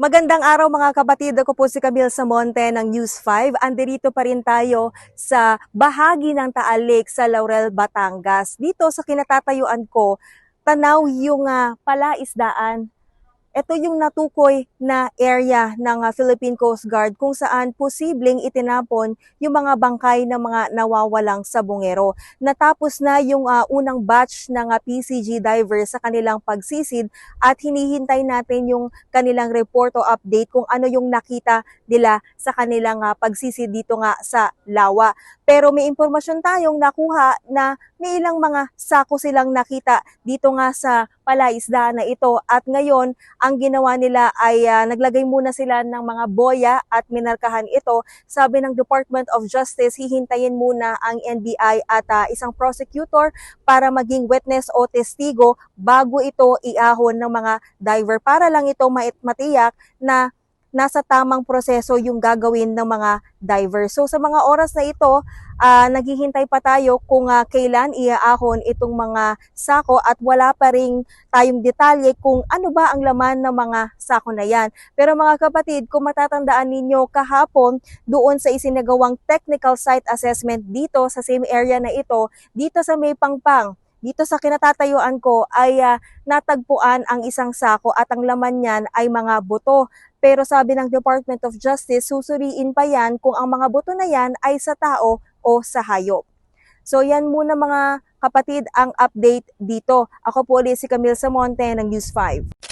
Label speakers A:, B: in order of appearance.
A: Magandang araw mga kapatid. Ako po si Camille Samonte ng News 5. Andirito pa rin tayo sa bahagi ng Taal Lake sa Laurel, Batangas. Dito sa kinatatayuan ko, tanaw yung ah, palaisdaan. Ito yung natukoy na area ng ah, Philippine Coast Guard kung saan posibleng itinapon yung mga bangkay ng mga nawawalang sabongero. Natapos na yung ah, unang batch ng ah, PCG divers sa kanilang pagsisid at hinihintay natin yung kanilang report o update kung ano yung nakita nila sa kanilang ah, pagsisid dito nga sa Lawa. Pero may impormasyon tayong nakuha na may ilang mga sako silang nakita dito nga sa palaisdaan na ito at ngayon ang ginawa nila ay ah, naglagay muna sila ng mga boya at minarkahan ito. Sabi ng Department of Justice, hihintayin muna ang NBI at ah, isang prosecutor para maging witness o testigo bago ito iahon ng mga diver para lang ito matiyak na nasa tamang proseso yung gagawin ng mga diver. So sa mga oras na ito, ah, naghihintay pa tayo kung ah, kailan iaahon itong mga sako at wala pa ring tayong detalye kung ano ba ang laman ng mga sako na yan. Pero mga kapatid, kung matatandaan ninyo kahapon doon sa isinagawang technical site assessment dito sa same area na ito, dito sa May Pangpang, dito sa kinatatayuan ko ay ah, natagpuan ang isang sako at ang laman niyan ay mga buto. Pero sabi ng Department of Justice, susuriin pa yan kung ang mga buto na yan ay sa tao o sa hayop. So yan muna mga kapatid ang update dito. Ako po ulit si Camille Samonte ng News 5.